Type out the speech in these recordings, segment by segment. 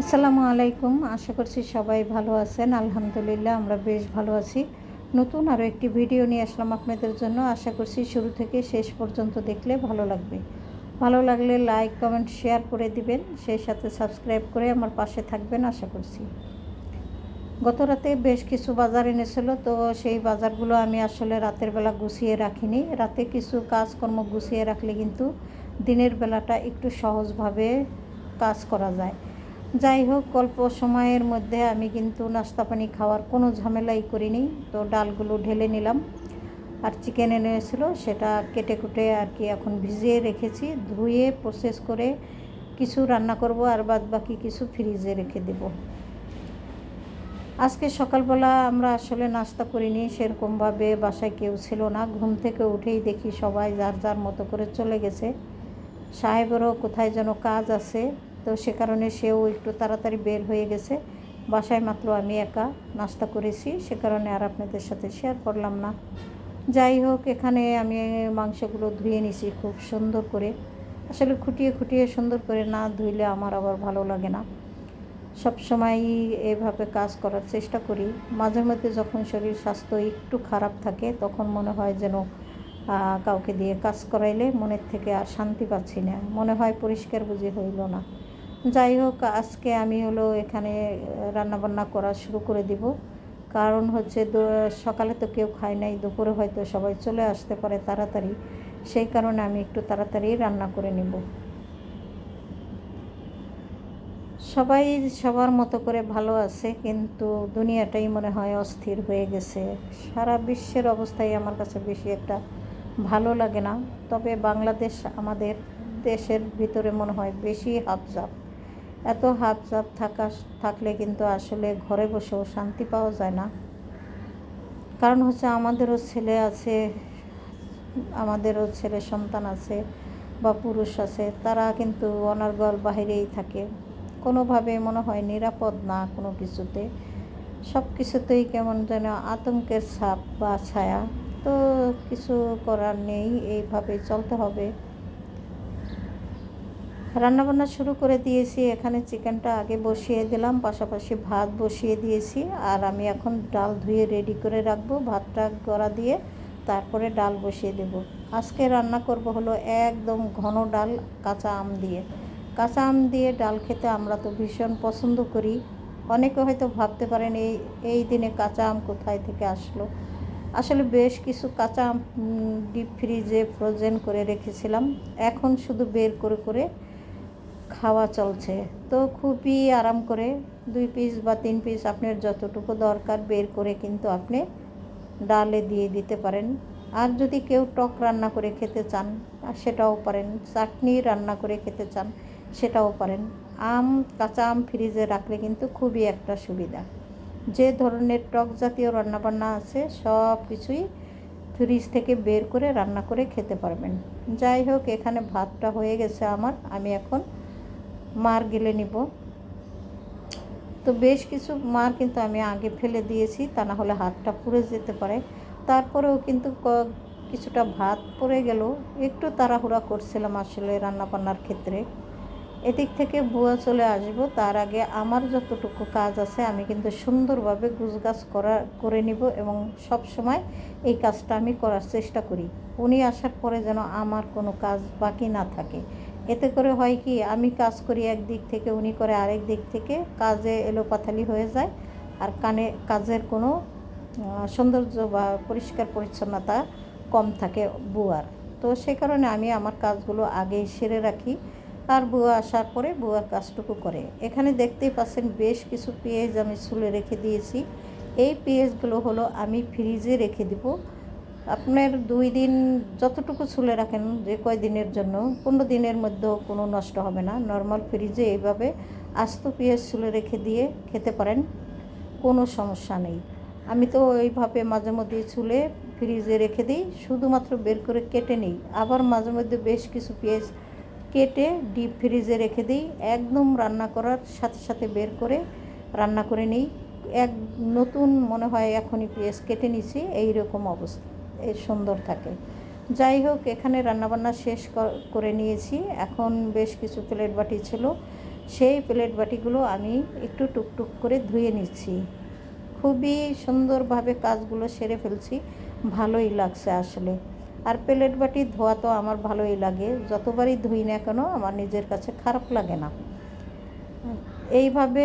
আসসালামু আলাইকুম। আশা করছি সবাই ভালো আছেন। আলহামদুলিল্লাহ আমরা বেশ ভালো আছি। নতুন আরও একটি ভিডিও নিয়ে আসলাম আপনাদের জন্য। আশা করছি শুরু থেকে শেষ পর্যন্ত দেখলে ভালো লাগবে। ভালো লাগলে লাইক, কমেন্ট, শেয়ার করে দিবেন। সেই সাথে সাবস্ক্রাইব করে আমার পাশে থাকবেন, আশা করছি। গত রাতে বেশ কিছু বাজার এনেছিল, তো সেই বাজারগুলো আমি আসলে রাতের বেলা গুছিয়ে রাখিনি। রাতে কিছু কাজকর্ম গুছিয়ে রাখলে কিন্তু দিনের বেলাটা একটু সহজভাবে কাজ করা যায়। যাই হোক, অল্প সময়ের মধ্যে আমি কিন্তু নাস্তা পানি খাওয়ার কোনো ঝামেলাই করিনি। তো ডালগুলো ঢেলে নিলাম। আর চিকেন এনেছিল, সেটা কেটে কুটে আর কি এখন ভিজিয়ে রেখেছি। ধুয়ে প্রসেস করে কিছু রান্না করব আর বাদ বাকি কিছু ফ্রিজে রেখে দেব। আজকে সকালবেলা আমরা আসলে নাস্তা করিনি, সেরকমভাবে বাসায় কেউ ছিল না। ঘুম থেকে উঠেই দেখি সবাই যার যার মতো করে চলে গেছে। সাহেবেরও কোথায় যেন কাজ আছে। তো সে কারণে সেও একটু তাড়াতাড়ি বের হয়ে গেছে। বাসায় মাত্র আমি একা নাস্তা করেছি, সে কারণে আর আপনাদের সাথে শেয়ার করলাম না। যাই হোক, এখানে আমি মাংসগুলো ধুয়ে নিছি খুব সুন্দর করে। আসলে খুঁটিয়ে খুঁটিয়ে সুন্দর করে না ধুইলে আমার আবার ভালো লাগে না। সব সময়ই এভাবে কাজ করার চেষ্টা করি। মাঝে মধ্যে যখন শরীর স্বাস্থ্য একটু খারাপ থাকে, তখন মনে হয় যেন কাউকে দিয়ে কাজ করাইলে মনের থেকে আর শান্তি পাচ্ছি না। মনে হয় পরিষ্কার বুঝি হইল না। যাই হোক, আজকে আমি হলো এখানে রান্নাবান্না করা শুরু করে দিব। কারণ হচ্ছে সকালে তো কেউ খায় নাই, দুপুরে হয়তো সবাই চলে আসতে পারে তাড়াতাড়ি। সেই কারণে আমি একটু তাড়াতাড়ি রান্না করে নেব। সবাই সবার মতো করে ভালো আছে, কিন্তু দুনিয়াটাই মনে হয় অস্থির হয়ে গেছে। সারা বিশ্বের অবস্থাই আমার কাছে বেশি একটা ভালো লাগে না। তবে বাংলাদেশ আমাদের দেশের ভিতরে মনে হয় বেশি হাফজাপ এত হাফজাপ থাকা থাকলে কিন্তু আসলে ঘরে বসেও শান্তি পাওয়া যায় না। কারণ হচ্ছে আমাদেরও ছেলে আছে, আমাদেরও ছেলে সন্তান আছে বা পুরুষ আছে, তারা কিন্তু অনার্গল বাহিরেই থাকে। কোনোভাবে মনে হয় নিরাপদ না কোনো কিছুতে। সব কিছুতেই কেমন যেন আতঙ্কের ছাপ বা ছায়া। তো কিছু করার নেই এইভাবে চলতে হবে। রান্নাবান্না শুরু করে দিয়েছি। এখানে চিকেনটা আগে বসিয়ে দিলাম, পাশাপাশি ভাত বসিয়ে দিয়েছি। আর আমি এখন ডাল ধুয়ে রেডি করে রাখব, ভাতটা গড়া দিয়ে তারপরে ডাল বসিয়ে দেব। আজকে রান্না করব হলো একদম ঘন ডাল, কাঁচা আম দিয়ে। কাঁচা আম দিয়ে ডাল খেতে আমরা তো ভীষণ পছন্দ করি। অনেকে হয়তো ভাবতে পারেন, এই এই দিনে কাঁচা আম কোথায় থেকে আসলো? আসলে বেশ কিছু কাঁচা আম ডিপ ফ্রিজে ফ্রোজেন করে রেখেছিলাম। এখন শুধু বের করে করে খাওয়া চলছে। তো খুবই আরাম করে দুই পিস বা তিন পিস আপনার যতটুকু দরকার বের করে কিন্তু আপনি ডালে দিয়ে দিতে পারেন। আর যদি কেউ টক রান্না করে খেতে চান, সেটাও পারেন। চাটনি রান্না করে খেতে চান, সেটাও পারেন। আম, কাঁচা আম ফ্রিজে রাখলে কিন্তু খুবই একটা সুবিধা। যে ধরনের টক জাতীয় রান্নাবান্না আছে, সব কিছুই ফ্রিজ থেকে বের করে রান্না করে খেতে পারবেন। যাই হোক, এখানে ভাতটা হয়ে গেছে আমার। আমি এখন মার গেলে নিব। তো বেশ কিছু মার কিন্তু আমি আগে ফেলে দিয়েছি, তা না হলে হাতটা পুড়ে যেতে পারে। তারপরেও কিন্তু কিছুটা ভাত পড়ে গেল। একটু তাড়াহুড়া করছিলাম আসলে রান্নাবান্নার ক্ষেত্রে। এদিক থেকে বুয়া চলে আসব। তার আগে আমার যতটুকু কাজ আছে আমি কিন্তু সুন্দরভাবে গুছগাছ করা, করে নিব এবং সব সময় এই কাজটা আমি করার চেষ্টা করি। উনি আসার পরে যেন আমার কোনো কাজ বাকি না থাকে। এতে করে হয় কি, আমি কাজ করি এক দিক থেকে, উনি করে আরেক দিক থেকে, কাজে এলোপাথালি হয়ে যায়। আর কানে, কাজের কোনো সৌন্দর্য বা পরিষ্কার পরিচ্ছন্নতা কম থাকে বুয়ার। তো সে কারণে আমি আমার কাজগুলো আগেই সেরে রাখি। আর বুয়া আসার পরে বুয়ার কাজটুকু করে। এখানে দেখতেই পাচ্ছেন বেশ কিছু পেঁয়াজ আমি ছুলে রেখে দিয়েছি। এই পেঁয়াজগুলো হলো আমি ফ্রিজে রেখে দিব। আপনার দুই দিন যতটুকু ছুলে রাখেন যে কয় দিনের জন্য, পনেরো দিনের মধ্যেও কোনো নষ্ট হবে না। নর্মাল ফ্রিজে এইভাবে আস্ত পেঁয়াজ ছুলে রেখে দিয়ে খেতে পারেন, কোনো সমস্যা নেই। আমি তো এইভাবে মাঝে মধ্যে ছুলে ফ্রিজে রেখে দিই, শুধুমাত্র বের করে কেটে নিই। আবার মাঝে মধ্যে বেশ কিছু পেঁয়াজ কেটে ডিপ ফ্রিজে রেখে দিই। একদম রান্না করার সাথে সাথে বের করে রান্না করে নিই। এক নতুন মনে হয় এখনই পেঁয়াজ কেটে নিছি এই রকম অবস্থা। এই সুন্দর থাকে। যাই হোক, এখানে রান্নাবান্না শেষ করে নিয়েছি। এখন বেশ কিছু প্লেট বাটি ছিল। সেই প্লেট বাটিগুলো আমি একটু টুকটুক করে ধুয়ে নিচ্ছি। খুবই সুন্দরভাবে কাজগুলো সেরে ফেলছি। ভালোই লাগছে আসলে। আর প্লেট বাটি ধোয়া তো আমার ভালোই লাগে। যতবারই ধুই না কেন, আমার নিজের কাছে খারাপ লাগে না। এইভাবে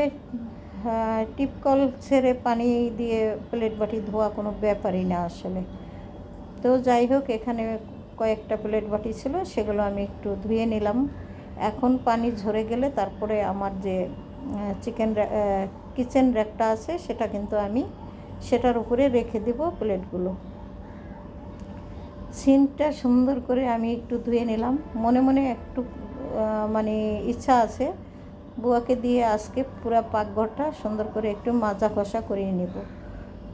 টিপকল ছেড়ে পানি দিয়ে প্লেট বাটি ধোয়া কোনো ব্যাপারই না আসলে। তো যাই হোক, এখানে কয়েকটা প্লেট বাটি ছিল, সেগুলো আমি একটু ধুয়ে নিলাম। এখন পানি ঝরে গেলে তারপরে আমার যে চিকেন কিচেন র্যাকটা আছে, সেটা কিন্তু আমি সেটার উপরে রেখে দেব প্লেটগুলো। সিনটা সুন্দর করে আমি একটু ধুয়ে নিলাম। মনে মনে একটু মানে ইচ্ছা আছে, বুয়াকে দিয়ে আজকে পুরো পাকঘরটা সুন্দর করে একটু মাজা কষা করিয়ে নেব।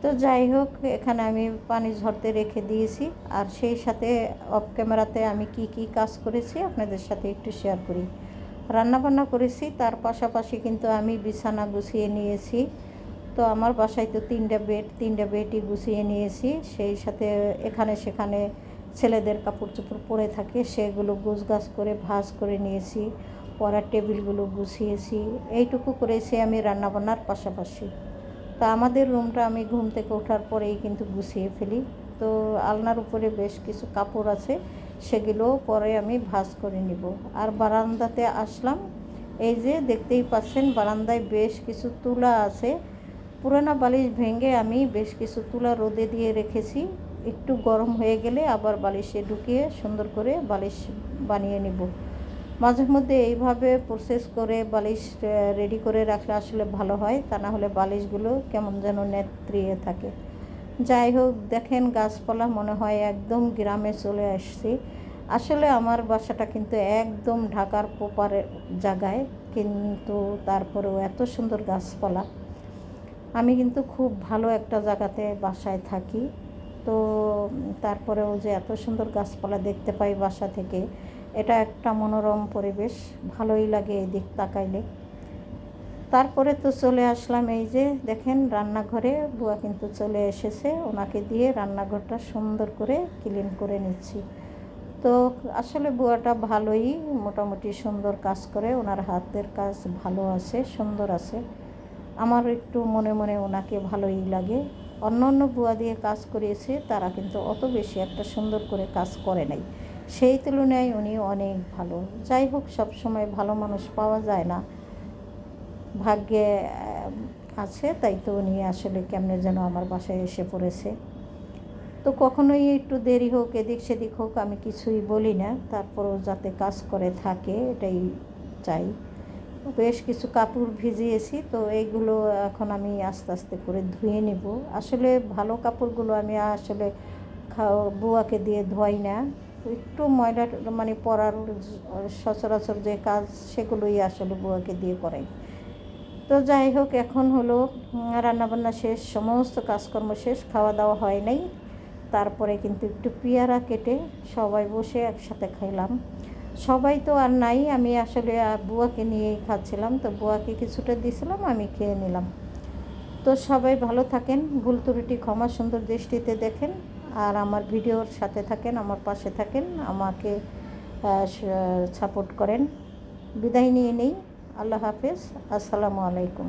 তো যাই হোক, এখানে আমি পানি ঝরতে রেখে দিয়েছি। আর সেই সাথে অফ ক্যামেরাতে আমি কি কি কাজ করেছি আপনাদের সাথে একটু শেয়ার করি। রান্নাবান্না করেছি, তার পাশাপাশি কিন্তু আমি বিছানা গুছিয়ে নিয়েছি। তো আমার বাসায় তো তিনটা বেড তিনটা বেডই গুছিয়ে নিয়েছি। সেই সাথে এখানে সেখানে ছেলেদের কাপড় চোপড় পরে থাকে, সেগুলো গুছগাছ করে, ভাজ করে নিয়েছি। পড়ার টেবিলগুলো গুছিয়েছি। এইটুকু করেছি আমি রান্নাবান্নার পাশাপাশি। তা আমাদের রুমটা আমি ঘুম থেকে ওঠার পরেই কিন্তু গুছিয়ে ফেলি। তো আলনার উপরে বেশ কিছু কাপড় আছে, সেগুলো পরে আমি ভাঁজ করে নিব। আর বারান্দাতে আসলাম, এই যে দেখতেই পাচ্ছেন বারান্দায় বেশ কিছু তুলা আছে। পুরানা বালিশ ভেঙে আমি বেশ কিছু তুলা রোদে দিয়ে রেখেছি। একটু গরম হয়ে গেলে আবার বালিশে ঢুকিয়ে সুন্দর করে বালিশ বানিয়ে নিব। মাঝে মধ্যে এইভাবে প্রসেস করে বালিশ রেডি করে রাখলে আসলে ভালো হয়। তা না হলে বালিশগুলো কেমন যেন নেত্রিয়ে থাকে। যাই হোক, দেখেন গাছপালা মনে হয় একদম গ্রামে চলে আসছি। আসলে আমার বাসাটা কিন্তু একদম ঢাকার পোপারের জায়গায়, কিন্তু তারপরেও এত সুন্দর গাছপালা। আমি কিন্তু খুব ভালো একটা জায়গাতে বাসায় থাকি। তো তারপরেও যে এত সুন্দর গাছপালা দেখতে পাই বাসা থেকে এটা একটা মনোরম পরিবেশ, ভালোই লাগে এই দিক তাকাইলে। তারপরে তো চলে আসলাম এই যে, দেখেন রান্নাঘরে বুয়া কিন্তু চলে এসেছে, ওনাকে দিয়ে রান্নাঘরটা সুন্দর করে ক্লিন করে নিচ্ছি। তো আসলে বুয়াটা ভালোই মোটামুটি সুন্দর কাজ করে, ওনার হাতের কাজ ভালো আছে, সুন্দর আছে। আমার একটু মনে মনে ওনাকে ভালোই লাগে। অন্য অন্য বুয়া দিয়ে কাজ করিয়েছে, তারা কিন্তু অত বেশি একটা সুন্দর করে কাজ করে নাই। সেই তুলনায় উনি অনেক ভালো। যাই হোক, সব সময় ভালো মানুষ পাওয়া যায় না। ভাগ্যে আছে, তাই তো উনি আসলে কেমনে যেন আমার বাসায় এসে পড়েছে। তো কখনোই একটু দেরি হোক, এদিক সেদিক হোক, আমি কিছুই বলি না। তারপরও যাতে কাজ করে থাকে, এটাই চাই। বেশ কিছু কাপড় ভিজিয়েছি, তো এইগুলো এখন আমি আস্তে আস্তে করে ধুয়ে নেব। আসলে ভালো কাপড়গুলো আমি আসলে খাও, বুয়াকে দিয়ে ধোয়াই না। একটু ময়লা মানে পরার সচরাচর যে কাজ সেগুলোই আসলে বুয়াকে দিয়ে করাই। তো যাই হোক, এখন হলো রান্নাবান্না শেষ, সমস্ত কাজকর্ম শেষ খাওয়া দাওয়া হয় নাই। তারপরে কিন্তু একটু পেয়ারা কেটে সবাই বসে একসাথে খাইলাম। সবাই তো আর নাই, আমি আসলে বুয়াকে নিয়েই খাচ্ছিলাম। তো বুয়াকে কিছুটা দিয়েছিলাম আমি খেয়ে নিলাম। তো সবাই ভালো থাকেন, ভুল ত্রুটি ক্ষমা সুন্দর দৃষ্টিতে দেখেন। আর আমার ভিডিওর সাথে থাকেন, আমার পাশে থাকেন, আমাকে সাপোর্ট করেন। বিদায় নিয়ে নেই। আল্লাহ হাফেজ। আসসালামু আলাইকুম।